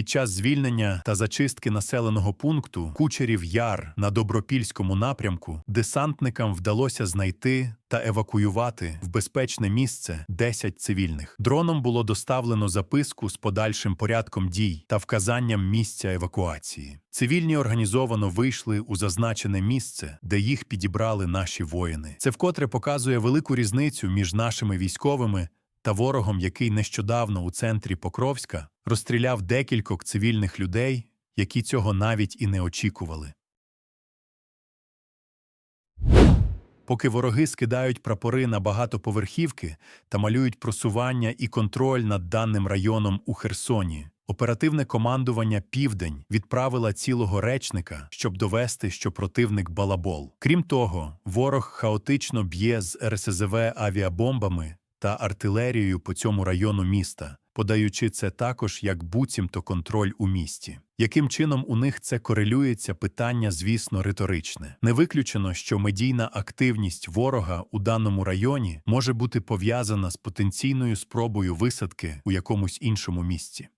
Під час звільнення та зачистки населеного пункту Кучерів Яр на Добропільському напрямку десантникам вдалося знайти та евакуювати в безпечне місце 10 цивільних. Дроном було доставлено записку з подальшим порядком дій та вказанням місця евакуації. Цивільні організовано вийшли у зазначене місце, де їх підібрали наші воїни. Це вкотре показує велику різницю між нашими військовими та ворогом, який нещодавно у центрі Покровська розстріляв декількох цивільних людей, які цього навіть і не очікували. Поки вороги скидають прапори на багатоповерхівки та малюють просування і контроль над даним районом у Херсоні, оперативне командування Південь відправила цілого речника, щоб довести, що противник балабол. Крім того, ворог хаотично б'є з РСЗВ авіабомбами та артилерією по цьому району міста, подаючи це також як буцімто контроль у місті. Яким чином у них це корелюється питання, звісно, риторичне. Не виключено, що медійна активність ворога у даному районі може бути пов'язана з потенційною спробою висадки у якомусь іншому місці.